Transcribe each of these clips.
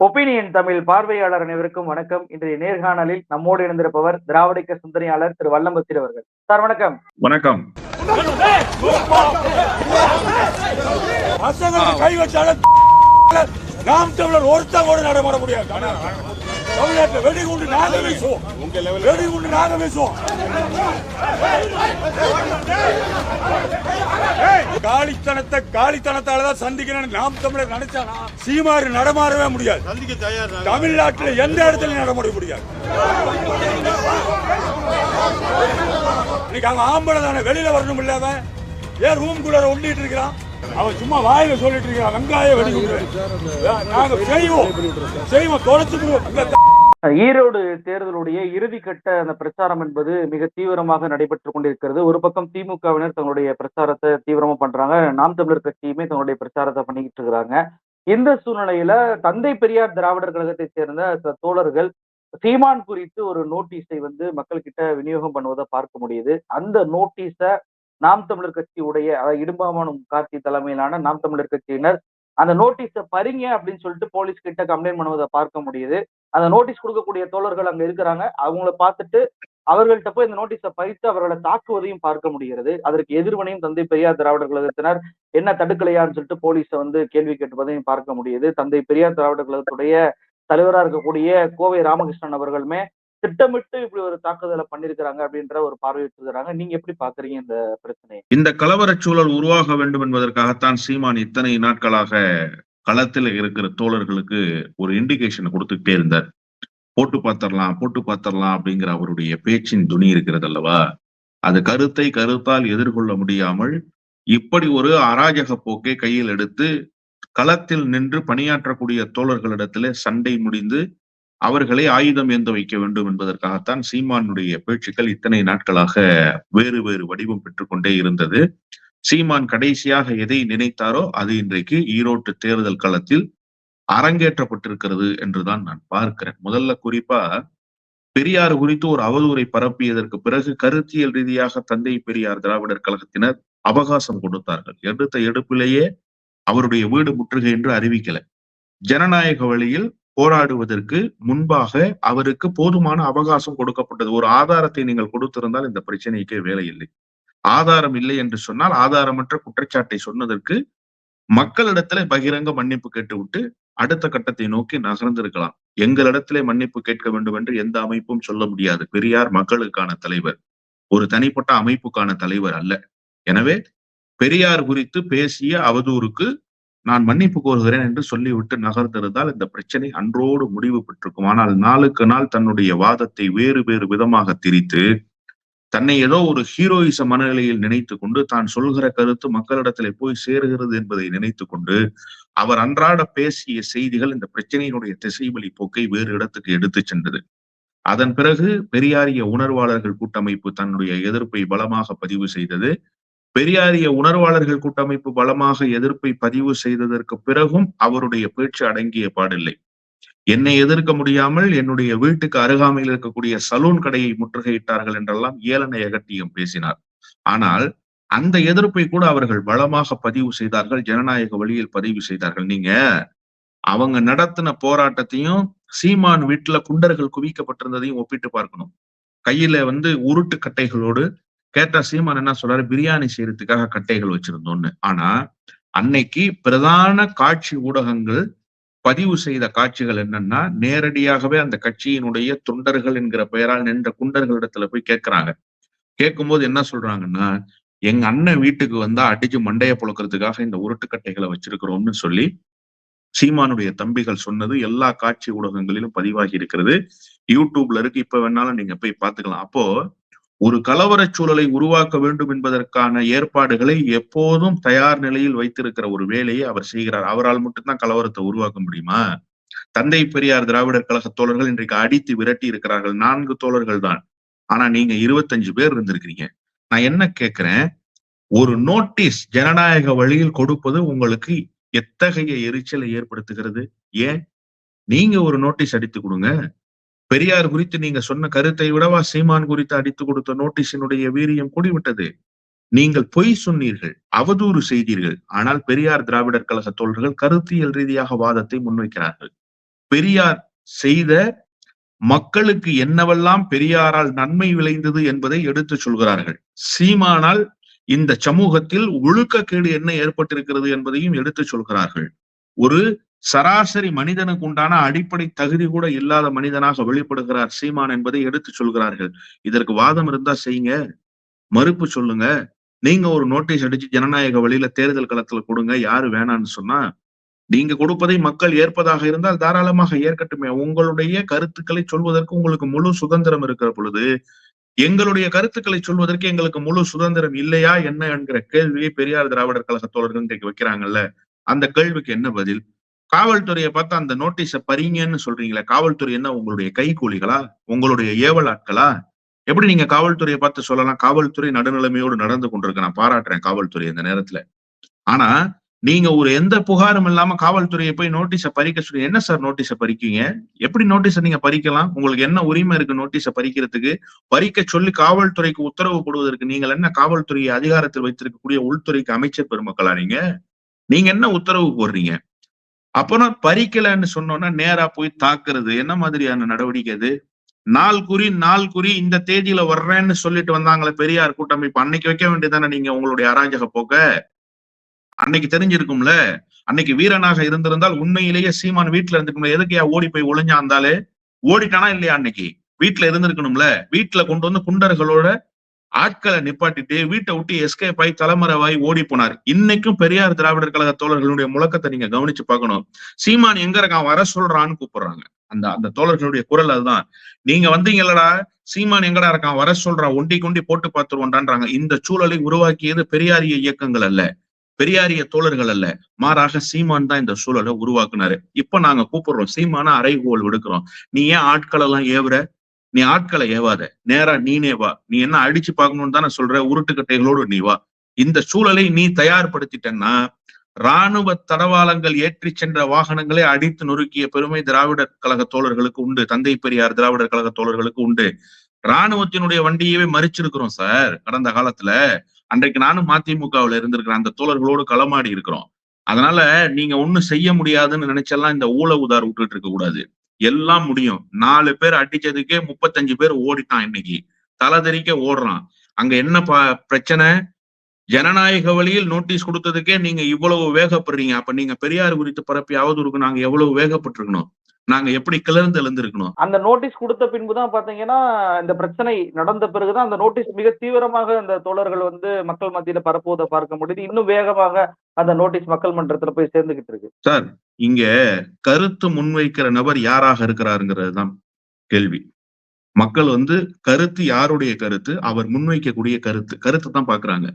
Opinion Tamil பார்வையாளர் அனைவருக்கும் வணக்கம். இன்றைய நேர்காணலில் நம்மோடு இணைந்திருப்பவர் திராவிடக்க சிந்தனையாளர் திரு வல்லம்பத்திர் அவர்கள். சார் வணக்கம். வணக்கம். கை வச்சாலும் நாம் தமிழர் ஒருத்தன் கூட நடமாட முடியாது. தமிழ்நாட்டில் வெடிகுண்டு நாங்க வீசுவோம் வெடிகுண்டு நாங்க வீசுவோம் காலித்தனத்தை காலித்தனத்தால தான் சந்திக்கணும்னு நாம் தமிழர் நினைச்சானா? சீமாறு நடமாடவே முடியாது. தமிழ்நாட்டில் எந்த இடத்துலயும் நடமாட முடியாது. இன்னைக்கு அவன் ஆம்பளை தானே வெளியில வரணும் இல்ல அவன்? ஏன் ரூம் குள்ள ஒண்டிட்டு இருக்கிறான்? அவன் சும்மா வாயில சொல்லிட்டு இருக்கிறான் வெங்காய வெடிகுண்டு. நாங்க செய்வோம். செய்வோம் தொலைச்சு ஈரோடு தேர்தலுடைய இறுதிக்கட்ட அந்த பிரச்சாரம் என்பது மிக தீவிரமாக நடைபெற்றுக் கொண்டிருக்கிறது. ஒரு பக்கம் திமுகவினர் தங்களுடைய பிரச்சாரத்தை தீவிரமா பண்றாங்க. நாம் தமிழர் கட்சியுமே தங்களுடைய பிரச்சாரத்தை பண்ணிக்கிட்டு இருக்கிறாங்க. இந்த சூழ்நிலையில தந்தை பெரியார் திராவிடர் கழகத்தை சேர்ந்த தோழர்கள் சீமான் குறித்து ஒரு நோட்டீஸை வந்து மக்கள்கிட்ட விநியோகம் பண்ணுவதை பார்க்க முடியுது. அந்த நோட்டீஸை நாம் தமிழர் கட்சியுடைய அதாவது இடும்பாமனும் கார்த்தி தலைமையிலான நாம் தமிழர் கட்சியினர் அந்த நோட்டீஸை பறிங்க அப்படின்னு சொல்லிட்டு போலீஸ் கிட்ட கம்ப்ளைண்ட் பண்ணுவதை பார்க்க முடியுது. அந்த நோட்டீஸ் கொடுக்கக்கூடிய தோழர்கள் அங்க இருக்கிறாங்க. அவங்கள பார்த்துட்டு அவர்கள்ட்ட போய் இந்த நோட்டீஸை பறித்து அவர்களை தாக்குவதையும் பார்க்க முடிகிறது. அதற்கு எதிர்வனையும் தந்தை பெரியார் திராவிடர் கழகத்தினர் என்ன தடுக்கலையான்னு சொல்லிட்டு போலீஸை வந்து கேள்வி கேட்பதையும் பார்க்க முடியுது. தந்தை பெரியார் திராவிடர் கழகத்துடைய தலைவராக இருக்கக்கூடிய கோவை ராமகிருஷ்ணன் அவர்களுமே திட்டமிட்டு இப்படி ஒரு தாக்குதலை பண்ணிருக்கிறாங்க அப்படின்ற ஒரு பார்வை வச்சிருக்கிறாங்க. நீங்க எப்படி பாக்குறீங்க இந்த பிரச்சனையை? இந்த கலவரச் சூழல் உருவாக வேண்டும் என்பதற்காகத்தான் சீமான் இத்தனை நாட்களாக களத்தில் இருக்கிற தோழர்களுக்கு ஒரு இண்டிகேஷன் கொடுத்துக்கிட்டே இருந்தார். போட்டு பார்த்தரலாம் போட்டு பார்த்தரலாம் அப்படிங்கிற அவருடைய பேச்சின் துணி இருக்கிறது அல்லவா? அது கருத்தை கருத்தால் எதிர்கொள்ள முடியாமல் இப்படி ஒரு அராஜக போக்கை கையில் எடுத்து களத்தில் நின்று பணியாற்றக்கூடிய தோழர்களிடத்திலே சண்டை முடிந்து அவர்களை ஆயுதம் ஏந்த வைக்க வேண்டும் என்பதற்காகத்தான் சீமானுடைய பேச்சுக்கள் இத்தனை நாட்களாக வேறு வேறு வடிவம் பெற்றுக்கொண்டே இருந்தது. சீமான் கடைசியாக எதை நினைத்தாரோ அது இன்றைக்கு ஈரோட்டு தேர்தல் களத்தில் அரங்கேற்றப்பட்டிருக்கிறது என்றுதான் நான் பார்க்கிறேன். முதல்ல குறிப்பா பெரியார் குறித்து ஒரு அவதூறை பரப்பியதற்கு பிறகு கருத்தியல் ரீதியாக தந்தை பெரியார் திராவிடர் கழகத்தினர் அவகாசம் கொடுத்தார்கள். எடுத்த எடுப்பிலேயே அவருடைய வீடு முற்றுகை என்று அறிவிக்கல. ஜனநாயக வழியில் போராடுவதற்கு முன்பாக அவருக்கு போதுமான அவகாசம் கொடுக்கப்பட்டது. ஒரு ஆதாரத்தை நீங்கள் கொடுத்திருந்தால் இந்த பிரச்சனைக்கே வேலை இல்லை ஆதாரம் இல்லை என்று சொன்னால் ஆதாரமற்ற குற்றச்சாட்டை சொன்னதற்கு மக்களிடத்திலே பகிரங்க மன்னிப்பு கேட்டுவிட்டு அடுத்த கட்டத்தை நோக்கி நகர்ந்திருக்கலாம். எங்களிடத்திலே மன்னிப்பு கேட்க வேண்டும் என்று எந்த அமைப்பும் சொல்ல முடியாது. பெரியார் மக்களுக்கான தலைவர். ஒரு தனிப்பட்ட அமைப்புக்கான தலைவர் அல்ல. எனவே பெரியார் குறித்து பேசிய அவதூறுக்கு நான் மன்னிப்பு கோருகிறேன் என்று சொல்லிவிட்டு நகர்ந்திருந்தால் இந்த பிரச்சனை அன்றோடு முடிவு பெற்றிருக்கும். ஆனால் நாளுக்கு நாள் தன்னுடைய வாதத்தை வேறு வேறு விதமாக திரித்து தன்னை ஏதோ ஒரு ஹீரோயிச மனநிலையில் நினைத்து கொண்டு தான் சொல்கிற கருத்து மக்களிடத்திலே போய் சேருகிறது என்பதை நினைத்து கொண்டு அவர் அன்றாட பேசிய செய்திகள் இந்த பிரச்சனையினுடைய திசைவழி போக்கை வேறு இடத்துக்கு எடுத்து சென்றது. அதன் பிறகு பெரியாரிய உணர்வாளர்கள் கூட்டமைப்பு தன்னுடைய எதிர்ப்பை பலமாக பதிவு செய்தது. பெரியாரிய உணர்வாளர்கள் கூட்டமைப்பு பலமாக எதிர்ப்பை பதிவு செய்ததற்கு பிறகும் அவருடைய பேச்சு அடங்கிய பாடில்லை. என்னை எதிர்க்க முடியாமல் என்னுடைய வீட்டுக்கு அருகாமையில் இருக்கக்கூடிய சலூன் கடையை முற்றுகையிட்டார்கள் என்றெல்லாம் ஏளன எகட்டியம் பேசினார். ஆனால் அந்த எதிர்ப்பை கூட அவர்கள் பலமாக பதிவு செய்தார்கள் ஜனநாயக வழியில் பதிவு செய்தார்கள். நீங்க அவங்க நடத்தின போராட்டத்தையும் சீமான் வீட்டுல குண்டர்கள் குவிக்கப்பட்டிருந்ததையும் ஒப்பிட்டு பார்க்கணும். கையில வந்து உருட்டு கட்டைகளோடு கேட்டா சீமான் என்ன சொல்றாரு? பிரியாணி செய்யறதுக்காக கட்டைகள் வச்சிருந்தோம்னு. ஆனா அன்னைக்கு பிரதான காட்சி ஊடகங்கள் பதிவு செய்த காட்சிகள் என்னன்னா நேரடியாகவே அந்த கட்சியினுடைய தொண்டர்கள் என்கிற பெயரால் நின்ற குண்டர்களிடத்துல போய் கேட்கிறாங்க. கேட்கும்போது என்ன சொல்றாங்கன்னா எங்க அண்ணன் வீட்டுக்கு வந்தா அடிச்சு மண்டைய புழக்கிறதுக்காக இந்த உருட்டுக்கட்டைகளை வச்சிருக்கிறோம்னு சொல்லி சீமானுடைய தம்பிகள் சொன்னது எல்லா காட்சி ஊடகங்களிலும் பதிவாகி இருக்கிறது. யூடியூப்ல இருக்கு. இப்ப வேணாலும் நீங்க போய் பாத்துக்கலாம் அப்போ ஒரு கலவர சூழலை உருவாக்க வேண்டும் என்பதற்கான ஏற்பாடுகளை எப்போதும் தயார் நிலையில் வைத்திருக்கிற ஒரு வேலையை அவர் செய்கிறார். அவரால் மட்டும்தான் கலவரத்தை உருவாக்க முடியுமா? தந்தை பெரியார் திராவிடர் கழக தோழர்கள் இன்றைக்கு அடித்து விரட்டி இருக்கிறார்கள். நான்கு தோழர்கள் தான். ஆனா நீங்க இருபத்தஞ்சு பேர் இருந்திருக்கிறீங்க. நான் என்ன கேட்கிறேன் ஒரு நோட்டீஸ் ஜனநாயக வழியில் கொடுப்பது உங்களுக்கு எத்தகைய எரிச்சலை ஏற்படுத்துகிறது? ஏன்? நீங்க ஒரு நோட்டீஸ் அடித்து கொடுங்க. பெரியார் குறித்து நீங்க சொன்ன கருத்தை விடவா சீமான் குறித்து அடித்து கொடுத்த நோட்டீஸினுடைய வீரியம் கூடிவிட்டது. நீங்கள் பொய் சொன்னீர்கள் அவதூறு செய்தீர்கள். ஆனால் பெரியார் திராவிடர் கழக தோழர்கள் கருத்தியல் ரீதியாக வாதத்தை முன்வைக்கிறார்கள். பெரியார் செய்த மக்களுக்கு என்னவெல்லாம் பெரியாரால் நன்மை விளைந்தது என்பதை எடுத்து சொல்கிறார்கள். சீமானால் இந்த சமூகத்தில் ஒழுக்கக்கேடு என்ன ஏற்பட்டிருக்கிறது என்பதையும் எடுத்து சொல்கிறார்கள். ஒரு சராசரி மனிதனுக்கு உண்டான அடிப்படை தகுதி கூட இல்லாத மனிதனாக வெளிப்படுகிறார் சீமான் என்பதை எடுத்து சொல்கிறார்கள். இதற்கு வாதம் இருந்தா செய்யுங்க. மறுப்பு சொல்லுங்க. நீங்க ஒரு நோட்டீஸ் அடிச்சு ஜனநாயக வழியில தேர்தல் களத்துல கொடுங்க. யாரு வேணான்னு சொன்னா நீங்க கொடுப்பதை மக்கள் ஏற்பதாக இருந்தால் தாராளமாக ஏற்கட்டுமே. உங்களுடைய கருத்துக்களை சொல்வதற்கு உங்களுக்கு முழு சுதந்திரம் இருக்கிற பொழுது எங்களுடைய கருத்துக்களை சொல்வதற்கு எங்களுக்கு முழு சுதந்திரம் இல்லையா? என்ன என்கிற கேள்வியை பெரியார் திராவிடர் கழக தோழர்கள் இன்றைக்கு வைக்கிறாங்கல்ல? அந்த கேள்விக்கு என்ன பதில்? காவல்துறையை பார்த்து அந்த நோட்டீஸை பறிங்கன்னு சொல்றீங்களே காவல்துறை என்ன உங்களுடைய கைகூலிகளா? உங்களுடைய ஏவல் ஆட்களா? எப்படி நீங்க காவல்துறையை பார்த்து சொல்லலாம்? காவல்துறை நடுநிலைமையோடு நடந்து கொண்டிருக்கு. நான் பாராட்டுறேன் காவல்துறை இந்த நேரத்துல. ஆனா நீங்க ஒரு எந்த புகாரும் இல்லாம காவல்துறையை போய் நோட்டீஸை பறிக்க சொல்லி என்ன சார் நோட்டீஸை பறிக்கீங்க? எப்படி நோட்டீஸை நீங்க பறிக்கலாம்? உங்களுக்கு என்ன உரிமை இருக்கு நோட்டீஸை பறிக்கிறதுக்கு? பறிக்க சொல்லி காவல்துறைக்கு உத்தரவு போடுவதற்கு நீங்கள் என்ன காவல்துறையை அதிகாரத்தில் வைத்திருக்கக்கூடிய உள்துறைக்கு அமைச்சர் பெருமக்களா நீங்க நீங்க என்ன உத்தரவு போடுறீங்க? அப்புறம் பறிக்கலன்னு சொன்னோம்னா நேரா போய் தாக்குறது. என்ன மாதிரியான நடவடிக்கை அது? நாள் குறி நாள் குறி இந்த தேதியில வர்றேன்னு சொல்லிட்டு வந்தாங்களே பெரியார் கூட்டமைப்பு அன்னைக்கு வைக்க வேண்டியதானே நீங்க உங்களுடைய அராஜக போக்க? அன்னைக்கு தெரிஞ்சிருக்கும்ல? அன்னைக்கு வீரனாக இருந்திருந்தால் உண்மையிலேயே சீமான் வீட்டுல இருந்துக்கணும் எதுக்கு ஓடி போய் ஒளிஞ்சாந்தாலே ஓடிட்டானா இல்லையா அன்னைக்கு? வீட்டுல இருந்திருக்கணும்ல? வீட்டுல கொண்டு வந்து குண்டர்களோட ஆட்களை நிப்பாட்டிட்டு வீட்டை விட்டு எஸ்கேப் ஆகி தலைமறைவாய் ஓடி போனார். இன்னைக்கும் பெரியார் திராவிடர் கழக தோழர்களுடைய முழக்கத்தை நீங்க கவனிச்சு பார்க்கணும். சீமான் எங்க இருக்கான்? வர சொல்றான்னு கூப்பிடுறாங்க. அந்த அந்த தோழர்களுடைய குரல் அதுதான். நீங்க வந்தீங்களடா சீமான் எங்கடா இருக்கான்? வர சொல்றான் ஒண்டி கொண்டி போட்டு பார்த்துருவோன்றான்றாங்க. இந்த சூழலை உருவாக்கியது பெரியாரிய இயக்கங்கள் அல்ல. பெரியாரிய தோழர்கள் அல்ல. மாறாக சீமான் தான் இந்த சூழலை உருவாக்குனாரு. இப்ப நாங்க கூப்பிடுறோம். சீமான அறைகோல் விடுக்கிறோம். நீ ஏன் ஆட்கள் எல்லாம் ஏவுற? நீ ஆட்களை ஏவாத. நேரா நீனே வா. நீ என்ன அடிச்சு பார்க்கணும்னு தானே சொல்ற? உருட்டுக்கட்டைகளோடு நீ வா. இந்த சூழலை நீ தயார்படுத்திட்டன்னா ராணுவ தடவாளங்கள் ஏற்றி சென்ற வாகனங்களை அடித்து நொறுக்கிய பெருமை திராவிடர் கழக தோழர்களுக்கு உண்டு. தந்தை பெரியார் திராவிடர் கழக தோழர்களுக்கு உண்டு. ராணுவத்தினுடைய வண்டியவே மறிச்சிருக்கிறோம் சார். கடந்த காலத்துல அன்றைக்கு நானும் மதிமுகவுல இருந்திருக்கிறேன். அந்த தோழர்களோடு களமாடி இருக்கிறோம். அதனால நீங்க ஒண்ணும் செய்ய முடியாதுன்னு நினைச்செல்லாம் இந்த ஊழ உதார் விட்டுட்டு இருக்க கூடாது. எல்லாம் முடியும். நாலு பேர் அடிச்சதுக்கே முப்பத்தஞ்சு பேர் ஓடிட்டான் இன்னைக்கு. தலதெறிக்க ஓடுறான். அங்க என்ன ப- பிரச்சனை? ஜனநாயக வழியில் நோட்டீஸ் கொடுத்ததுக்கே நீங்க இவ்வளவு வேகப்படுறீங்க. அப்ப நீங்க பெரியார் குறித்து பரப்பியாவது அவதூறுக்கு நாங்க எவ்வளவு வேகப்பட்டிருக்கணும்? நாங்க எப்படி கிளர்ந்து எழுந்திருக்கணும்? அந்த நோட்டீஸ் கொடுத்த பின்புதான் பாத்தீங்கன்னா இந்த பிரச்சனை நடந்த பிறகுதான் அந்த நோட்டீஸ் மிக தீவிரமாக அந்த தோழர்கள் வந்து மக்கள் மத்தியில பரப்புவதை பார்க்க முடியுது. இன்னும் வேகமாக அந்த நோட்டீஸ் மக்கள் மன்றத்துல போய் சேர்ந்துகிட்டு இருக்கு. சார் இங்க கருத்து முன்வைக்கிற நபர் யாராக இருக்கிறாருங்கிறது தான் கேள்வி. மக்கள் வந்து கருத்து யாருடைய கருத்து? அவர் முன்வைக்கக்கூடிய கருத்து. கருத்து தான் பாக்குறாங்க.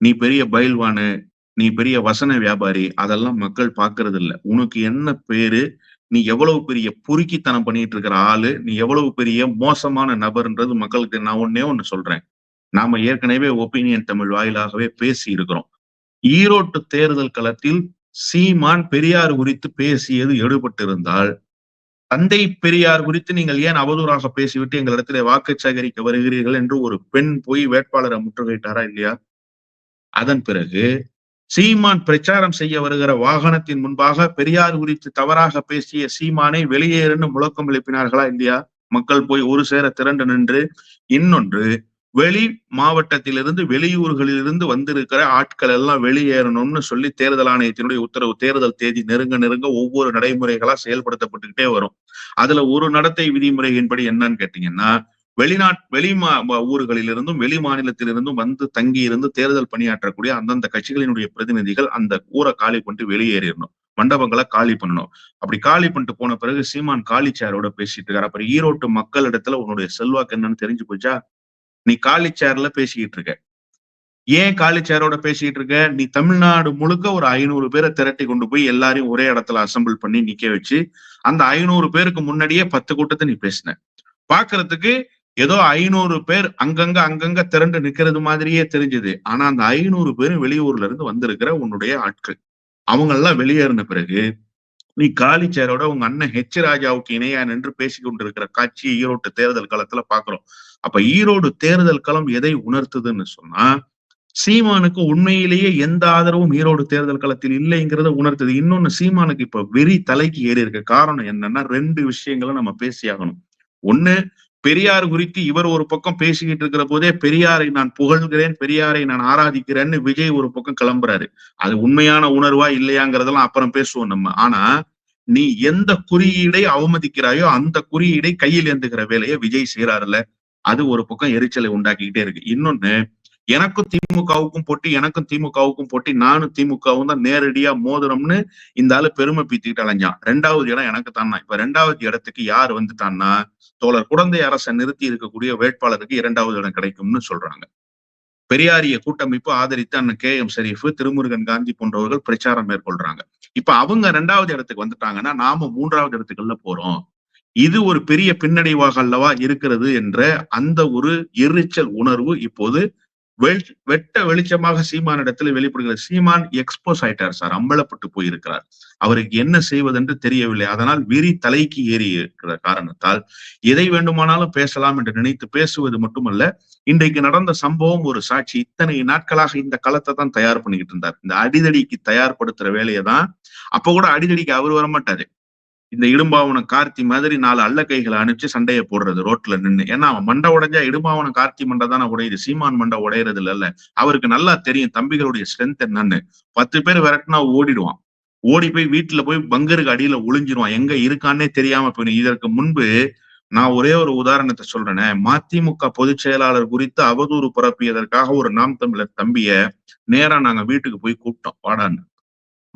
நீ பெரிய பயில்வானு நீ பெரிய வசன வியாபாரி அதெல்லாம் மக்கள் பாக்குறது இல்ல உனக்கு என்ன பேரு? நீ எவ்வளவு பெரிய பொறுக்கித்தனம் பண்ணிட்டு இருக்கிற ஆளு? நீ எவ்வளவு பெரிய மோசமான நபர்ன்றது மக்களுக்கு நான் ஒன்னே ஒன்னு சொல்றேன். நாம ஏற்கனவே ஒப்பீனியன் தமிழ் வாயிலாகவே பேசி இருக்கிறோம் ஈரோட்டு தேர்தல் களத்தில் சீமான் பெரியார் குறித்து பேசியது எடுபட்டிருந்தால் தந்தை பெரியார் குறித்து நீங்கள் ஏன் அவதூறாக பேசிவிட்டு எங்களிடத்திலே வாக்கு சேகரிக்க வருகிறீர்கள் என்று ஒரு பெண் போய் வேட்பாளரை முற்றுகையிட்டாரா இல்லையா? அதன் பிறகு சீமான் பிரச்சாரம் செய்ய வருகிற வாகனத்தின் முன்பாக பெரியார் குறித்து தவறாக பேசிய சீமானை வெளியேறுன்னு முழக்கம் எழுப்பினார்களா இல்லையா? மக்கள் போய் ஒரு சேர திரண்டு நின்று இன்னொன்று வெளி மாவட்டத்திலிருந்து வெளியூர்களிலிருந்து வந்திருக்கிற ஆட்கள் எல்லாம் வெளியேறணும்னு சொல்லி தேர்தல் ஆணையத்தினுடைய உத்தரவு தேர்தல் தேதி நெருங்க நெருங்க ஒவ்வொரு நடைமுறைகளா செயல்படுத்தப்பட்டுக்கிட்டே வரும். அதுல ஒரு நடத்தை விதிமுறையின்படி என்னன்னு கேட்டீங்கன்னா வெளிநாட் வெளி மா ஊர்களிலிருந்தும் வெளி மாநிலத்திலிருந்தும் வந்து தங்கி இருந்து தேர்தல் பணியாற்றக்கூடிய அந்தந்த கட்சிகளினுடைய பிரதிநிதிகள் அந்த ஊரை காலி பண்ணிட்டு வெளியேறிடணும். மண்டபங்களை காலி பண்ணணும். அப்படி காலி பண்ணிட்டு போன பிறகு சீமான் காலிச்சாரோட பேசிட்டு இருக்காரு. அப்புறம் ஈரோட்டு மக்களிடத்துல உன்னுடைய செல்வாக்கு என்னன்னு தெரிஞ்சு போச்சா? நீ காலி சேர்ல பேசிக்கிட்டு இருக்க. ஏன் காலி சேரோட பேசிக்கிட்டு இருக்க? நீ தமிழ்நாடு முழுக்க ஒரு ஐநூறு பேரை திரட்டி கொண்டு போய் எல்லாரையும் ஒரே இடத்துல அசம்பிள் பண்ணி நிக்க வச்சு அந்த ஐநூறு பேருக்கு முன்னாடியே பத்து கூட்டத்தை நீ பேசின. பாக்குறதுக்கு ஏதோ ஐநூறு பேர் அங்கங்க அங்கங்க திரண்டு நிக்கிறது மாதிரியே தெரிஞ்சது. ஆனா அந்த ஐநூறு பேரும் வெளியூர்ல இருந்து வந்திருக்கிற உன்னுடைய ஆட்கள். அவங்க எல்லாம் வெளியேறின பிறகு நீ காலி சேரோட உங்க அண்ணன் ஹெச் ராஜாவுக்கு இணையா நின்று பேசி கொண்டிருக்கிற காட்சி ஈரோட்டு தேர்தல் காலத்துல பாக்குறோம். அப்ப ஈரோடு தேர்தல் களம் எதை உணர்த்துதுன்னு சொன்னா சீமானுக்கு உண்மையிலேயே எந்த ஆதரவும் ஈரோடு தேர்தல் களத்தில் இல்லைங்கிறத உணர்த்துது. இன்னொன்னு சீமானுக்கு இப்ப வெறி தலைக்கு ஏறி இருக்க. காரணம் என்னன்னா ரெண்டு விஷயங்களும் நம்ம பேசியாகணும். ஒண்ணு பெரியார் குறித்து இவர் ஒரு பக்கம் பேசிக்கிட்டு இருக்கிற போதே பெரியாரை நான் புகழ்கிறேன் பெரியாரை நான் ஆராதிக்கிறேன்னு விஜய் ஒரு பக்கம் கிளம்புறாரு. அது உண்மையான உணர்வா இல்லையாங்கிறதெல்லாம் அப்புறம் பேசுவோம் நம்ம. ஆனா நீ எந்த குறியீடை அவமதிக்கிறாயோ அந்த குறியீடை கையில் ஏந்துகிற வேலையை விஜய் செய்யறாருல்ல அது ஒரு பக்கம் எரிச்சலை உண்டாக்கிக்கிட்டே இருக்கு. இன்னொன்னு எனக்கும் திமுகவுக்கும் போட்டி எனக்கும் திமுகவுக்கும் போட்டி நானும் திமுகவும் தான் நேரடியா மோதிரம்னு இந்த ஆளு பெருமை பீத்திக்கிட்டு அலைஞ்சான். ரெண்டாவது இடம் எனக்கு தானா இப்ப ரெண்டாவது இடத்துக்கு யார் வந்துட்டான்னா தோழர் குழந்தை அரசை நிறுத்தி இருக்கக்கூடிய வேட்பாளருக்கு இரண்டாவது இடம் கிடைக்கும்னு சொல்றாங்க. பெரியாரிய கூட்டமைப்பு ஆதரித்து அண்ணன் கே எம் ஷெரீஃப் திருமுருகன் காந்தி போன்றவர்கள் பிரச்சாரம் மேற்கொள்றாங்க. இப்ப அவங்க ரெண்டாவது இடத்துக்கு வந்துட்டாங்கன்னா நாம மூன்றாவது இடத்துக்குள்ள போறோம். இது ஒரு பெரிய பின்னடைவாக அல்லவா இருக்கிறது என்ற அந்த ஒரு எரிச்சல் உணர்வு இப்போது வெள்- வெட்ட வெளிச்சமாக சீமான் இடத்துல வெளிப்படுகிறது. சீமான் எக்ஸ்போஸ் ஆயிட்டார் சார் அம்பலப்பட்டு போயிருக்கிறார். அவருக்கு என்ன செய்வதென்று தெரியவில்லை. அதனால் விரி தலைக்கு ஏறி இருக்கிற காரணத்தால் எதை வேண்டுமானாலும் பேசலாம் என்று நினைத்து பேசுவது மட்டுமல்ல இன்றைக்கு நடந்த சம்பவம் ஒரு சாட்சி. இத்தனை நாட்களாக இந்த களத்தை தான் தயார் பண்ணிக்கிட்டு இருந்தார். இந்த அடிதடிக்கு தயார்படுத்துற வேலையை தான் அப்ப கூட அடிதடிக்கு அவர் வரமாட்டாரு. இந்த இடும்பாவன கார்த்தி மாதிரி நாலு அல்ல கைகளை அனுப்பிச்சு சண்டையை போடுறது ரோட்ல நின்னு. ஏன்னா அவன் மண்டை உடைஞ்சா இடும்பாவன கார்த்தி மண்டை தானே உடையுது. சீமான் மண்டை உடையறது இல்ல. அவருக்கு நல்லா தெரியும் தம்பிகளுடைய ஸ்ட்ரென்த் என்னன்னு. பத்து பேர் விரட்டினா ஓடிடுவான். ஓடி போய் வீட்டுல போய் பங்கருக்கு அடியில ஒளிஞ்சிருவான். எங்க இருக்கான்னே தெரியாம போயிடும். இதற்கு முன்பு நான் ஒரே ஒரு உதாரணத்தை சொல்றேனே. மதிமுக பொதுச் செயலாளர் குறித்து அவதூறு பரப்பியதற்காக ஒரு நாம் தமிழர் தம்பிய நேரா நாங்க வீட்டுக்கு போய் கூப்பிட்டோம். வாடான்னு.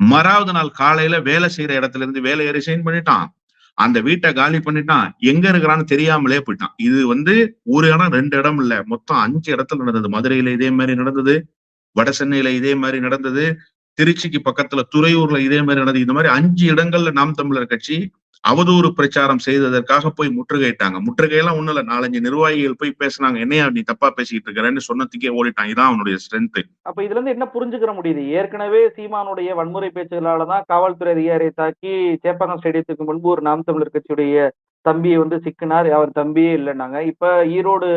மறாவது நாள் காலையில வேலை செய்யற இடத்துல இருந்து வேலையை ரிசைன் பண்ணிட்டான். அந்த வீட்டை காலி பண்ணிட்டான். எங்க இருக்கிறான்னு தெரியாமலே போயிட்டான். இது வந்து ஒரு இடம் ரெண்டு இடம் இல்ல. மொத்தம் அஞ்சு இடத்துல நடந்தது. மதுரையில இதே மாதிரி நடந்தது. வட சென்னையில இதே மாதிரி நடந்தது. திருச்சிக்கு பக்கத்துல துறையூர்ல இதே மாதிரி நடந்தது. இந்த மாதிரி அஞ்சு இடங்கள்ல நாம் தமிழர் கட்சி அவதூறு பிரச்சாரம் செய்ததற்காக போய் முற்றுகையிட்டாங்க. முற்றுகையெல்லாம் ஒண்ணும் இல்ல. நாலஞ்சு நிர்வாகிகள் போய் பேசினாங்க என்னையா நீ தப்பா பேசிக்கிட்டு இருக்கிறேன்னு சொன்னதுக்கே ஓடிட்டான். இதான் அவனுடைய ஸ்ட்ரென்த் அப்ப இதுல இருந்து என்ன புரிஞ்சுக்கிற முடியுது? ஏற்கனவே சீமானுடைய வன்முறை பேச்சுகளால தான் காவல்துறை அதிகாரியை தாக்கி சேப்பாக்கம் ஸ்டேடியத்துக்கு முன்பு ஒரு நாம் தமிழர் கட்சியுடைய தம்பியை வந்து சிக்கினார். அவர் தம்பியே இல்லைன்னாங்க. இப்ப ஈரோடு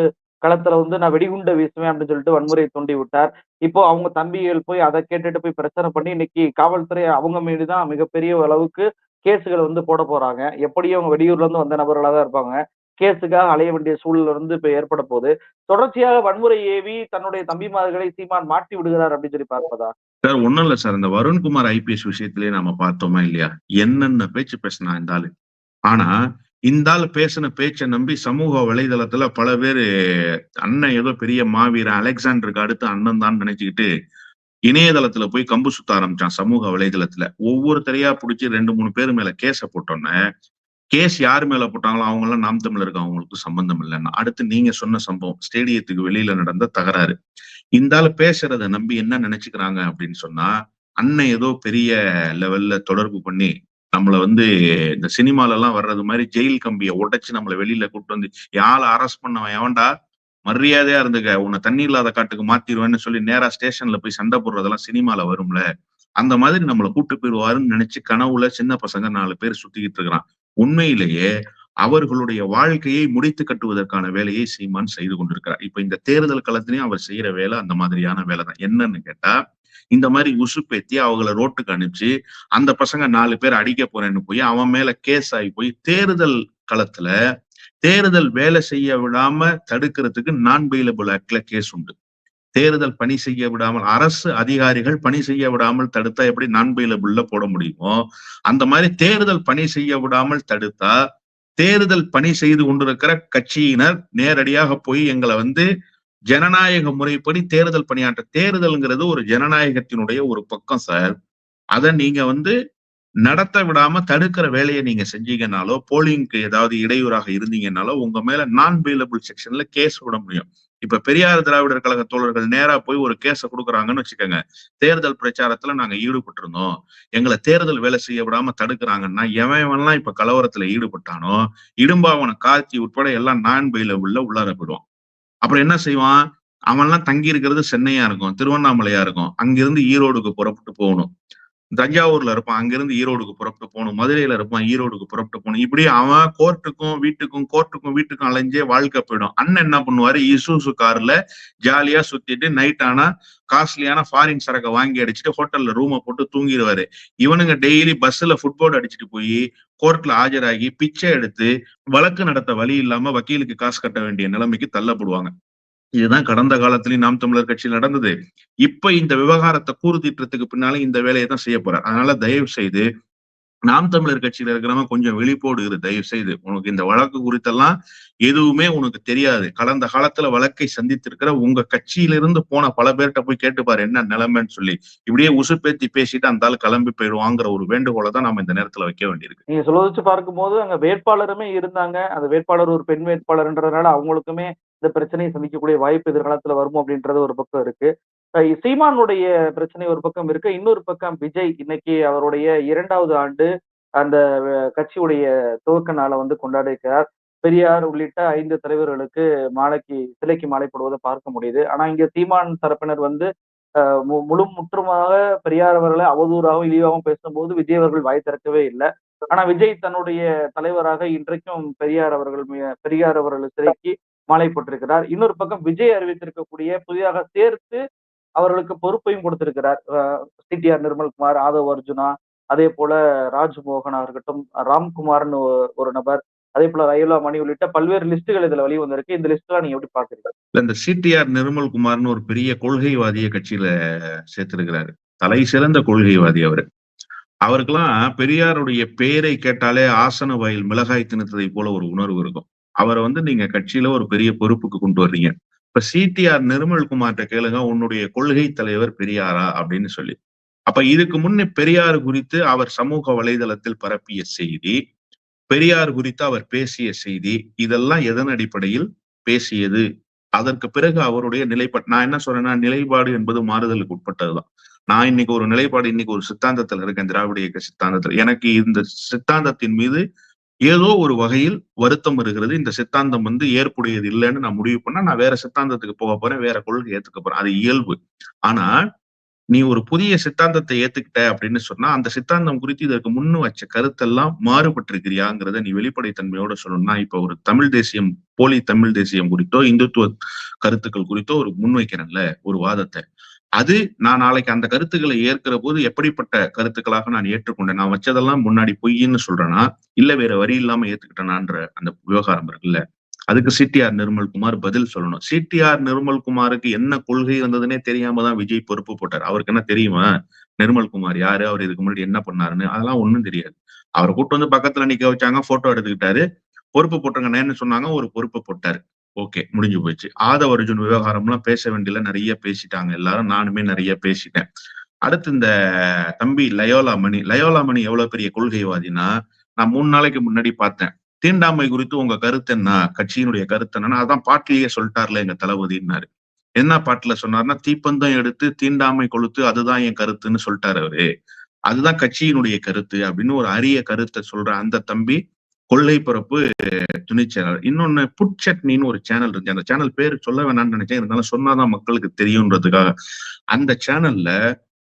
களத்துல வந்து நான் வெடிகுண்டை வீசுவேன் அப்படின்னு சொல்லிட்டு வன்முறையை தூண்டி விட்டார். இப்போ அவங்க தம்பிகள் போய் அதை கேட்டுட்டு போய் பிரச்சனை பண்ணி இன்னைக்கு காவல்துறை அவங்க மீது தான் மிகப்பெரிய அளவுக்கு கேஸுகள் வந்து போட போறாங்க. எப்படியும் அவங்க வெளியூர்ல இருந்து வந்த நபர்களாக தான் இருப்பாங்க. கேஸுக்காக அலைய வேண்டிய சூழல் வந்து இப்ப ஏற்பட போகுது. தொடர்ச்சியாக வன்முறை ஏவி தன்னுடைய தம்பிமார்களை சீமான் மாட்டி விடுகிறார் அப்படின்னு சொல்லி பார்ப்பதா? சார் ஒண்ணும் இல்ல சார். இந்த வருண்குமார் ஐபிஎஸ் விஷயத்திலேயே நாம பார்த்தோமா இல்லையா? என்னென்ன பேச்சு பேசினா இந்த ஆளு? ஆனா இந்த ஆள் பேசின பேச்சை நம்பி சமூக வலைதளத்துல பல பேர் அண்ணன் ஏதோ பெரிய மாவீரன் அலெக்சாண்டருக்கு அடுத்து அண்ணன் தான் நினைச்சுக்கிட்டு இணையதளத்துல போய் கம்பு சுத்த ஆரம்பிச்சான் சமூக வலைதளத்துல. ஒவ்வொருத்தரையா பிடிச்சி ரெண்டு மூணு பேர் மேல கேஸ போட்டோன்னே கேஸ் யார் மேல போட்டாங்களோ அவங்க எல்லாம் நாம் தமிழருக்கு அவங்களுக்கு சம்பந்தம் இல்லைன்னா. அடுத்து நீங்க சொன்ன சம்பவம் ஸ்டேடியத்துக்கு வெளியில நடந்த தகராறு. இந்த ஆள் பேசுறத நம்பி என்ன நினைச்சுக்கிறாங்க அப்படின்னு சொன்னா அண்ணன் ஏதோ பெரிய லெவல்ல தொடர்பு பண்ணி நம்மள வந்து இந்த சினிமால எல்லாம் வர்றது மாதிரி ஜெயில் கம்பியை உடைச்சு நம்மள வெளியில கூப்பிட்டு வந்து யாழ அரெஸ்ட் பண்ணவன் எவன்டா? மரியாதையா இருந்துக்க உன்னை தண்ணி இல்லாத காட்டுக்கு மாத்திடுவேன்னு சொல்லி நேரா ஸ்டேஷன்ல போய் சண்டை போடுறதெல்லாம் சினிமால வரும்ல? அந்த மாதிரி நம்மளை கூட்டு போயிடுவாருன்னு நினைச்சு கனவுல சின்ன பசங்க நாலு பேர் சுத்திக்கிட்டு இருக்கிறான். உண்மையிலேயே அவர்களுடைய வாழ்க்கையை முடித்து கட்டுவதற்கான வேலையை சீமான் செய்து கொண்டிருக்கிறார். இப்ப இந்த தேர்தல் களத்திலையும் அவர் செய்யற வேலை அந்த மாதிரியான வேலை தான் என்னன்னு கேட்டா இந்த மாதிரி உசுப்பேத்தி அவங்கள ரோட்டுக்கு அனுப்பிச்சு அந்த பசங்க நாலு பேர் அடிக்க போறேன்னு போய் அவன் மேல கேஸ் ஆகி போய் தேர்தல் களத்துல தேர்தல் வேலை செய்ய விடாம தடுக்கிறதுக்கு நான் பெயிலபிள் ஆக்ட்ல கேஸ் உண்டு. தேர்தல் பணி செய்ய விடாமல் அரசு அதிகாரிகள் பணி செய்ய விடாமல் தடுத்தா எப்படி நான் பெயிலபிள்ல போட முடியுமோ அந்த மாதிரி தேர்தல் பணி செய்ய விடாமல் தடுத்தா தேர்தல் பணி செய்து கொண்டிருக்கிற கட்சியினர் நேரடியாக போய் எங்களை வந்து ஜனநாயக முறைப்படி தேர்தல் பணியாற்ற தேர்தல்ங்கிறது ஒரு ஜனநாயகத்தினுடைய ஒரு பக்கம் சார். அதை நீங்க வந்து நடத்த விடாம தடுக்கிற வேலையை நீங்க செஞ்சீங்கன்னாலோ போலிங்க்கு ஏதாவது இடையூறாக இருந்தீங்கனாலோ உங்க மேல நான் பெயிலபிள் செக்ஷன்ல கேஸ் விட முடியும். இப்ப பெரியார் திராவிடர் கழக தோழர்கள் நேரா போய் ஒரு கேஸ கொடுக்குறாங்கன்னு வச்சுக்கோங்க. தேர்தல் பிரச்சாரத்துல நாங்க ஈடுபட்டிருந்தோம். எங்களை தேர்தல் வேலை செய்ய விடாம தடுக்கிறாங்கன்னா எவன்லாம் இப்ப கலவரத்துல ஈடுபட்டானோ இடும்பாவன கார்த்தி உட்பட எல்லாம் நான் பெயிலபிள்ல உள்ளார போயிடுவான். அப்புறம் என்ன செய்வான்? அவன்லாம் தங்கி இருக்கிறது சென்னையா இருக்கும் திருவண்ணாமலையா இருக்கும். அங்கிருந்து ஈரோடுக்கு புறப்பட்டு போகணும். தஞ்சாவூர்ல இருப்பான் அங்கிருந்து ஈரோடுக்கு புறப்பட்டு போகணும் மதுரையில இருப்பான் ஈரோடுக்கு புறப்பட்டு போகணும். இப்படி அவன் கோர்ட்டுக்கும் வீட்டுக்கும் கோர்ட்டுக்கும் வீட்டுக்கும் அலைஞ்சே வாழ்க்கை போயிடும். அண்ணன் என்ன பண்ணுவாரு? இசூசு கார்ல ஜாலியா சுத்திட்டு நைட் ஆனா காஸ்ட்லியான ஃபாரின் சரக்கை வாங்கி அடிச்சுட்டு ஹோட்டல்ல ரூமை போட்டு தூங்கிடுவாரு. இவனுங்க டெய்லி பஸ்ல ஃபுட்போர்டு அடிச்சுட்டு போய் கோர்ட்ல ஆஜராகி பிச்சை எடுத்து வழக்கு நடத்த வழி இல்லாம வக்கீலுக்கு காசு கட்ட வேண்டிய நிலைமைக்கு தள்ளப்படுவாங்க. இதுதான் கடந்த காலத்திலயும் நாம் தமிழர் கட்சியில் நடந்தது. இப்ப இந்த விவகாரத்தை கூறு கூறுதிட்டத்துக்கு பின்னாலே இந்த வேலையை தான் செய்ய போறார். அதனால தயவு செய்து நாம் தமிழர் கட்சியில இருக்கிறவங்க கொஞ்சம் வெளிப்போடு இரு தயவு செய்து உனக்கு இந்த வழக்கு குறித்தெல்லாம் எதுவுமே உனக்கு தெரியாது. கடந்த காலத்துல வழக்கை சந்தித்திருக்கிற உங்க கட்சியிலிருந்து போன பல பேர்கிட்ட போய் கேட்டுப்பாரு என்ன நிலைமைன்னு சொல்லி. இப்படியே உசுப்பேத்தி பேசிட்டு அந்த ஆள் கிளம்பி போயிடுவாங்கிற ஒரு வேண்டுகோளை தான் நம்ம இந்த நேரத்துல வைக்க வேண்டியிருக்கு. நீங்க சொல்ல வச்சு பார்க்கும்போது அங்க வேட்பாளருமே இருந்தாங்க. அந்த வேட்பாளர் ஒரு பெண் வேட்பாளர்ன்றதுனால அவங்களுக்குமே இந்த பிரச்சனையை சந்திக்கக்கூடிய வாய்ப்பு எதிர்காலத்துல வரும் அப்படின்றது ஒரு பக்கம் இருக்கு. சீமானுடைய பிரச்சனை ஒரு பக்கம் இருக்கு. இன்னொரு பக்கம் விஜய் இன்னைக்கு அவருடைய இரண்டாவது ஆண்டு அந்த கட்சியுடைய துவக்க நாளை வந்து கொண்டாடியிருக்கிறார். பெரியார் உள்ளிட்ட ஐந்து தலைவர்களுக்கு மாலைக்கு சிலைக்கு மாலை போடுவதை பார்க்க முடியுது. ஆனா இங்க சீமான் தரப்பினர் வந்து மு- முழு முற்றுமாக பெரியார் அவர்களை அவதூறாகவும் இழிவாகவும் பேசும்போது விஜய் அவர்கள் வாய் திறக்கவே இல்லை. ஆனா விஜய் தன்னுடைய தலைவராக இன்றைக்கும் பெரியார் அவர்கள் பெரியார் அவர்கள் சிலைக்கு மாலை போட்டிருக்கிறார். இன்னொரு பக்கம் விஜய் அறிவித்திருக்கக்கூடிய புதிதாக சேர்த்து அவர்களுக்கு பொறுப்பையும் கொடுத்திருக்கிறார். சிடிஆர் நிர்மல்குமார் ஆதவ் அர்ஜுனா அதே போல ராஜ்மோகனா இருக்கட்டும் ராம்குமார்னு ஒரு நபர் அதே போல ரயிலா மணி உள்ளிட்ட பல்வேறு லிஸ்ட்டுகள் இதுல வெளி வந்திருக்கு. இந்த லிஸ்ட்லாம் நீங்க எப்படி பாக்குறீங்க இல்ல இந்த சிடிஆர் நிர்மல்குமார்னு ஒரு பெரிய கொள்கைவாதிய கட்சியில சேர்த்திருக்கிறாரு. தலை சிறந்த கொள்கைவாதி அவரு. அவருக்கெல்லாம் பெரியாருடைய பெயரை கேட்டாலே ஆசன வயல் மிளகாய் திணித்ததை போல ஒரு உணர்வு இருக்கும். அவரை வந்து நீங்க கட்சியில ஒரு பெரிய பொறுப்புக்கு கொண்டு வர்றீங்க. இப்ப சிடிஆர் நிர்மல்குமார்ட்ட கேளுங்க உன்னுடைய கொள்கை தலைவர் பெரியாரா அப்படின்னு சொல்லி. அப்ப இதுக்கு முன்னே பெரியார் குறித்து அவர் சமூக வலைதளத்தில் பரப்பிய செய்தி பெரியார் குறித்து அவர் பேசிய செய்தி இதெல்லாம் எதன் அடிப்படையில் பேசியது? அதற்கு பிறகு அவருடைய நிலைப்பாடு நான் என்ன சொல்றேன்னா நிலைப்பாடு என்பது மாறுதலுக்கு உட்பட்டதுதான். நான் இன்னைக்கு ஒரு நிலைப்பாடு இன்னைக்கு ஒரு சித்தாந்தத்தில் இருக்கேன் திராவிட இயக்க சித்தாந்தத்தில். எனக்கு இந்த சித்தாந்தத்தின் மீது ஏதோ ஒரு வகையில் வருத்தம் இருக்கிறது இந்த சித்தாந்தம் வந்து ஏற்புடையது இல்லைன்னு நான் முடிவு பண்ணா நான் வேற சித்தாந்தத்துக்கு போக போறேன் வேற கொள்கை ஏத்துக்க போறேன். அது இயல்பு. ஆனா நீ ஒரு புதிய சித்தாந்தத்தை ஏத்துக்கிட்ட அப்படின்னு சொன்னா அந்த சித்தாந்தம் குறித்து இதற்கு முன்னு வச்ச கருத்தெல்லாம் மாறுபட்டிருக்கிறியாங்கிறத நீ வெளிப்படைத்தன்மையோட சொல்லணும்னா இப்ப ஒரு தமிழ் தேசியம் போலி தமிழ் தேசியம் குறித்தோ இந்துத்துவ கருத்துக்கள் குறித்தோ ஒரு முன்வைக்கிறேன்ல ஒரு வாதத்தை. அது நான் நாளைக்கு அந்த கருத்துக்களை ஏற்கிற போது எப்படிப்பட்ட கருத்துக்களாக நான் ஏற்றுக்கொண்டேன்? நான் வச்சதெல்லாம் முன்னாடி பொய்ன்னு சொல்றேன்னா இல்ல வேற வரி இல்லாம ஏத்துக்கிட்டேனான்ற அந்த விவகாரம் இருக்குல்ல? அதுக்கு சிடிஆர் நிர்மல்குமார் பதில் சொல்லணும். சிடிஆர் நிர்மல்குமாருக்கு என்ன கொள்கை இருந்ததுன்னே தெரியாம தான் விஜய் பொறுப்பு போட்டார். அவருக்கு என்ன தெரியுமா? நிர்மல்குமார் யாரு? அவர் இதுக்கு முன்னாடி என்ன பண்ணாருன்னு? அதெல்லாம் ஒண்ணும் தெரியாது. அவரை கூட்டு வந்து பக்கத்துல நிக்க வச்சாங்க போட்டோ எடுத்துக்கிட்டாரு. பொறுப்பு போட்டுருங்கன்னு சொன்னாங்க ஒரு பொறுப்பு போட்டாரு. ஓகே முடிஞ்சு போச்சு. ஆதவ அர்ஜுன் விவகாரம்லாம் பேச வேண்டியல நிறைய பேசிட்டாங்க எல்லாரும். நானுமே நிறைய பேசிட்டேன். அடுத்து இந்த தம்பி லயோலா மணி. லயோலா மணி எவ்வளவு பெரிய கொள்கைவாதினா நான் மூணு நாளைக்கு முன்னாடி பார்த்தேன். தீண்டாமை குறித்து உங்க கருத்து என்ன? கட்சியினுடைய கருத்து என்னன்னா அதான் பாட்டிலேயே சொல்லிட்டார்ல எங்க தளபதினாரு என்ன பாட்டுல சொன்னார்னா தீப்பந்தம் எடுத்து தீண்டாமை கொளுத்து அதுதான் என் கருத்துன்னு சொல்லிட்டாரு அவரு. அதுதான் கட்சியினுடைய கருத்து அப்படின்னு ஒரு அரிய கருத்தை சொல்ற அந்த தம்பி கொள்ளை பிறப்பு சேனல் இன்னொன்னு புட் சட்னின்னு ஒரு சேனல் இருந்துச்சு. அந்த சேனல் பேர் சொல்ல வேணாம்னு நினைச்சேன். இருந்தாலும் சொன்னாதான் மக்களுக்கு தெரியுன்றதுக்காக அந்த சேனல்ல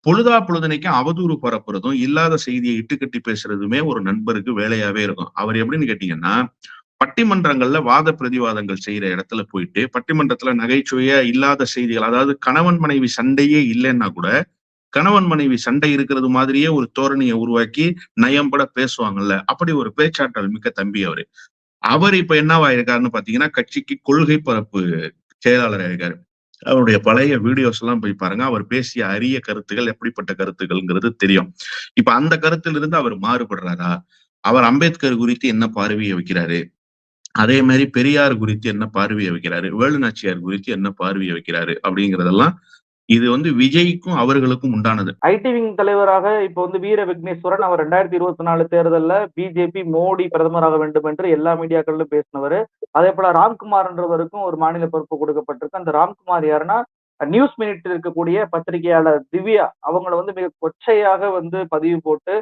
பொழுதா பொழுதுனைக்கும் அவதூறு பரப்புறதும் இல்லாத செய்தியை இட்டுக்கட்டி பேசுறதுமே ஒரு நண்பருக்கு வேலையாவே இருக்கும். அவர் எப்படின்னு கேட்டீங்கன்னா பட்டிமன்றங்கள்ல வாத பிரதிவாதங்கள் செய்யற இடத்துல போயிட்டு பட்டிமன்றத்துல நகைச்சுவையா இல்லாத செய்திகள் அதாவது கணவன் மனைவி சண்டையே இல்லைன்னா கூட கணவன் மனைவி சண்டை இருக்கிறது மாதிரியே ஒரு தோரணையை உருவாக்கி நயம்பட பேசுவாங்கல்ல. அப்படி ஒரு பேச்சாற்றல் மிக்க தம்பி அவரு. அவர் இப்ப என்னவாயிருக்காருன்னு பாத்தீங்கன்னா கட்சிக்கு கொள்கை பரப்பு செயலாளர் ஆயிருக்காரு அவருடைய பழைய வீடியோஸ் எல்லாம் போய் பாருங்க. அவர் பேசிய அரிய கருத்துகள் எப்படிப்பட்ட கருத்துக்கள்ங்கிறது தெரியும். இப்ப அந்த கருத்திலிருந்து அவர் மாறுபடுறாரா? அவர் அம்பேத்கர் குறித்து என்ன பார்வையை வைக்கிறாரு? அதே மாதிரி பெரியார் குறித்து என்ன பார்வையை வைக்கிறாரு? வேலுநாச்சியார் குறித்து என்ன பார்வையை வைக்கிறாரு? அப்படிங்கறதெல்லாம் இது வந்து விஜய்க்கும் அவர்களுக்கும் உண்டானது. ஐடி விங் தலைவராக இப்போ வந்து வீர விக்னேஸ்வரன் அவர் ரெண்டாயிரத்தி இருபத்தி நாலு தேர்தலில் பிஜேபி மோடி பிரதமராக வேண்டும் என்று எல்லா மீடியாக்களிலும் பேசினவர். அதே போல ராம்குமார்ன்றவருக்கும் ஒரு மாநில பொறுப்பு கொடுக்கப்பட்டிருக்கு. அந்த ராம்குமார் யாருன்னா நியூஸ் மினிட் இருக்கக்கூடிய பத்திரிகையாளர் திவ்யா அவங்கள வந்து மிக கொச்சையாக வந்து பதிவு போட்டு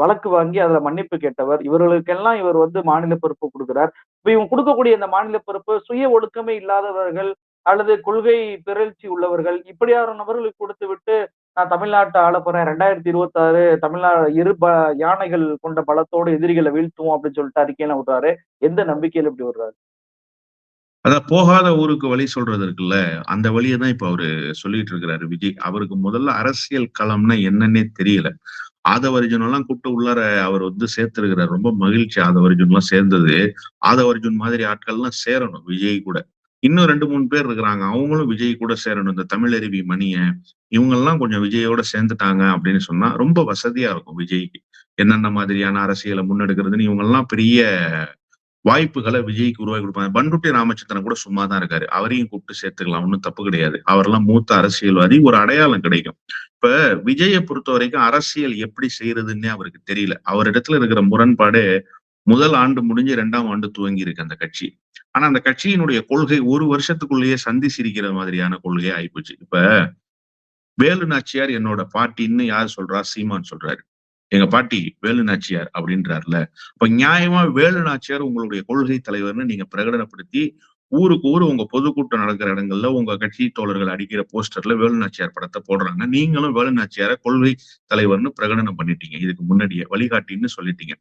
வழக்கு வாங்கி அதுல மன்னிப்பு கேட்டவர். இவர்களுக்கெல்லாம் இவர் வந்து மாநில பொறுப்பு கொடுக்கிறார். இப்ப இவங்க கொடுக்கக்கூடிய இந்த மாநில பொறுப்பு சுய ஒழுக்கமே இல்லாதவர்கள் அல்லது கொள்கை பிறழ்ச்சி உள்ளவர்கள் இப்படியான நபர்களுக்கு கொடுத்து விட்டு நான் தமிழ்நாட்டை ஆள போறேன். ரெண்டாயிரத்தி இருபத்தாறு தமிழ்நாடு இரு ப யானைகள் கொண்ட பலத்தோடு எதிரிகளை வீழ்த்துவோம் அப்படின்னு சொல்லிட்டு அறிக்கையெல்லாம் விடுறாரு. எந்த நம்பிக்கையில இப்படி விடுறாரு? அதான் போகாத ஊருக்கு வழி சொல்றது இருக்குல்ல அந்த வழியை தான் இப்ப அவரு சொல்லிட்டு இருக்கிறாரு விஜய். அவருக்கு முதல்ல அரசியல் களம்னா என்னன்னே தெரியல. ஆதவர்ஜுன் எல்லாம் கூப்பிட்டு உள்ளார அவர் வந்து சேர்த்திருக்கிறார். ரொம்ப மகிழ்ச்சி ஆதவர்ஜுன் எல்லாம் சேர்ந்தது. ஆதவர்ஜுன் மாதிரி ஆட்கள் எல்லாம் சேரணும் விஜய் கூட. இன்னும் ரெண்டு மூணு பேர் இருக்கிறாங்க. அவங்களும் விஜய் கூட சேரணும். இந்த தமிழருவி மணிய இவங்கெல்லாம் கொஞ்சம் விஜயோட சேர்ந்துட்டாங்க அப்படின்னு சொன்னா ரொம்ப வசதியா இருக்கும் விஜய்க்கு. என்னென்ன மாதிரியான அரசியலை முன்னெடுக்கிறதுன்னு இவங்கெல்லாம் பெரிய வாய்ப்புகளை விஜய்க்கு உருவாக்கி கொடுப்பாங்க. பண்டுட்டி ராமச்சந்திரன் கூட சும்மா தான் இருக்காரு. அவரையும் கூப்பிட்டு சேர்த்துக்கலாம். ஒன்றும் தப்பு கிடையாது. அவரெல்லாம் மூத்த அரசியல்வாதி. ஒரு அடையாளம் கிடைக்கும். இப்ப விஜயை பொறுத்த வரைக்கும் அரசியல் எப்படி செய்யறதுன்னே அவருக்கு தெரியல. அவரிடத்துல இருக்கிற முரண்பாடு முதல் ஆண்டு முடிஞ்சு ரெண்டாம் ஆண்டு துவங்கி இருக்கு அந்த கட்சி. ஆனா அந்த கட்சியினுடைய கொள்கை ஒரு வருஷத்துக்குள்ளேயே சந்தி சிரிக்கிற மாதிரியான கொள்கையா ஆயிப்போச்சு. இப்ப வேலு நாச்சியார் என்னோட பாட்டின்னு யார் சொல்றா? சீமான் சொல்றாரு. எங்க பாட்டி வேலு நாச்சியார் அப்படின்றாருல. இப்ப நியாயமா வேலு நாச்சியார் உங்களுடைய கொள்கை தலைவர்னு நீங்க பிரகடனப்படுத்தி ஊருக்கு ஊர் உங்க பொதுக்கூட்டம் நடக்கிற இடங்கள்ல உங்க கட்சி தோழர்கள் அடிக்கிற போஸ்டர்ல வேலு நாச்சியார் படத்தை போடுறாங்க. நீங்களும் வேலு நாச்சியார கொள்கை தலைவர்னு பிரகடனம் பண்ணிட்டீங்க. இதுக்கு முன்னாடியே வழிகாட்டின்னு சொல்லிட்டீங்க.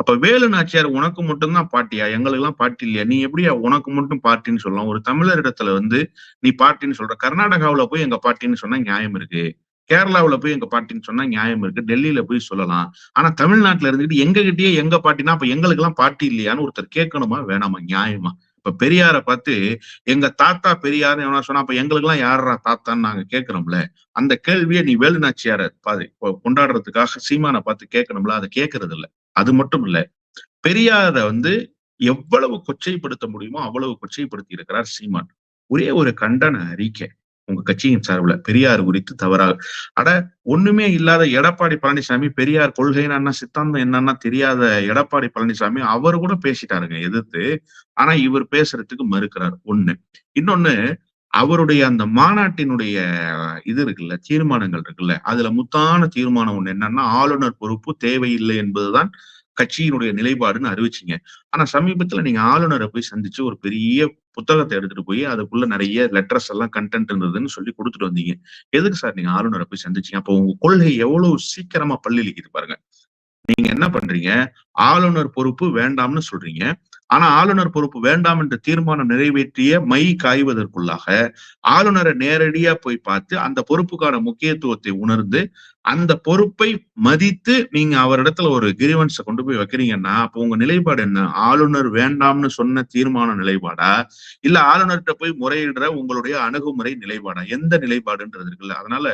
அப்ப வேலு நாச்சியார் உனக்கு மட்டும்தான் பாட்டியா? எங்களுக்கு எல்லாம் பாட்டி இல்லையா? நீ எப்படியா உனக்கு மட்டும் பாட்டின்னு சொல்லலாம்? ஒரு தமிழர் இடத்துல வந்து நீ பாட்டின்னு சொல்ற கர்நாடகாவில போய் எங்க பாட்டின்னு சொன்னா நியாயம் இருக்கு. கேரளாவுல போய் எங்க பாட்டின்னு சொன்னா நியாயம் இருக்கு. டெல்லியில போய் சொல்லலாம். ஆனா தமிழ்நாட்டுல இருந்துகிட்டு எங்க கிட்டயே எங்க பாட்டினா அப்ப எங்களுக்கு எல்லாம் பாட்டி இல்லையான்னு ஒருத்தர் கேட்கணுமா? வேணாமா? நியாயமா? இப்ப பெரியார பார்த்து எங்க தாத்தா பெரியார் எவனா சொன்னா அப்ப எங்களுக்கு எல்லாம் யாரா தாத்தான்னு நாங்க கேட்கிறோம்ல அந்த கேள்வியை நீ வேலுநாச்சியார பாதி கொண்டாடுறதுக்காக சீமானை பார்த்து கேட்கணும்ல? அதை கேட்கறது இல்லை அது மட்டும் இல்ல பெரியார வந்து எவ்வளவு கொச்சைப்படுத்த முடியுமோ அவ்வளவு கொச்சைப்படுத்தி இருக்கிறார் சீமான். ஒரே ஒரு கண்டன அறிக்கை உங்க கட்சியின் சார்பில் பெரியார் குறித்து தவறாக. அட ஒண்ணுமே இல்லாத எடப்பாடி பழனிசாமி பெரியார் கொள்கைன்னா என்ன சித்தாந்தம் என்னன்னா தெரியாத எடப்பாடி பழனிசாமி அவர் கூட பேசிட்டாருங்க எதிர்த்து. ஆனா இவர் பேசுறதுக்கு மறுக்கிறார். ஒண்ணு. இன்னொன்னு அவருடைய அந்த மாநாட்டினுடைய இது இருக்குல்ல தீர்மானங்கள் இருக்குல்ல அதுல முத்தான தீர்மானம் ஒண்ணு என்னன்னா ஆளுநர் பொறுப்பு தேவையில்லை என்பதுதான் கட்சியினுடைய நிலைப்பாடுன்னு அறிவிச்சிங்க. ஆனா சமீபத்துல நீங்க ஆளுநரை போய் சந்திச்சு ஒரு பெரிய புத்தகத்தை எடுத்துட்டு போய் அதுக்குள்ள நிறைய லெட்டர்ஸ் எல்லாம் கண்டென்ட் இருந்ததுன்னு சொல்லி கொடுத்துட்டு வந்தீங்க. எதுக்கு சார் நீங்க ஆளுநரை போய் சந்திச்சீங்க? அப்போ உங்க கொள்கை எவ்வளவு சீக்கிரமா பள்ளிலிக்குது பாருங்க. நீங்க என்ன பண்றீங்க? ஆளுநர் பொறுப்பு வேண்டாம்னு சொல்றீங்க. ஆனா ஆளுநர் பொறுப்பு வேண்டாம் என்ற தீர்மானம் நிறைவேற்றிய மை காய்வதற்குள்ளாக ஆளுநரை நேரடியா போய் பார்த்து அந்த பொறுப்புக்கான முக்கியத்துவத்தை உணர்ந்து அந்த பொறுப்பை மதித்து நீங்க அவரிடத்துல ஒரு கிரிவன்ஸை கொண்டு போய் வைக்கிறீங்கன்னா அப்போ உங்க நிலைப்பாடு என்ன? ஆளுநர் வேண்டாம்னு சொன்ன தீர்மான நிலைப்பாடா? இல்ல ஆளுநர்கிட்ட போய் முறையிடுற உங்களுடைய அணுகுமுறை நிலைப்பாடா? எந்த நிலைப்பாடுன்றது இருக்குல்ல. அதனால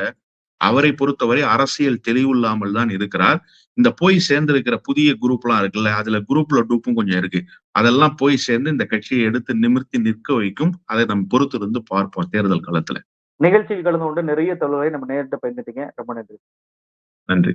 அவரை பொறுத்தவரை அரசியல் தெளிவில்லாமல் தான் இருக்கிறார். இந்த போய் சேர்ந்திருக்கிற புதிய குரூப் எல்லாம் இருக்குல்ல அதுல குரூப்ல டூப்பும் கொஞ்சம் இருக்கு. அதெல்லாம் போய் சேர்ந்து இந்த கட்சியை எடுத்து நிமிர்த்தி நிற்க வைக்கும். அதை நம்ம பொறுத்து இருந்து பார்ப்போம் தேர்தல் காலத்துல நிகழ்ச்சிக்கு கலந்து கொண்டு நிறைய தகவல்களை நம்ம நேரிட்ட பயந்துட்டீங்க. ரொம்ப நன்றி. நன்றி.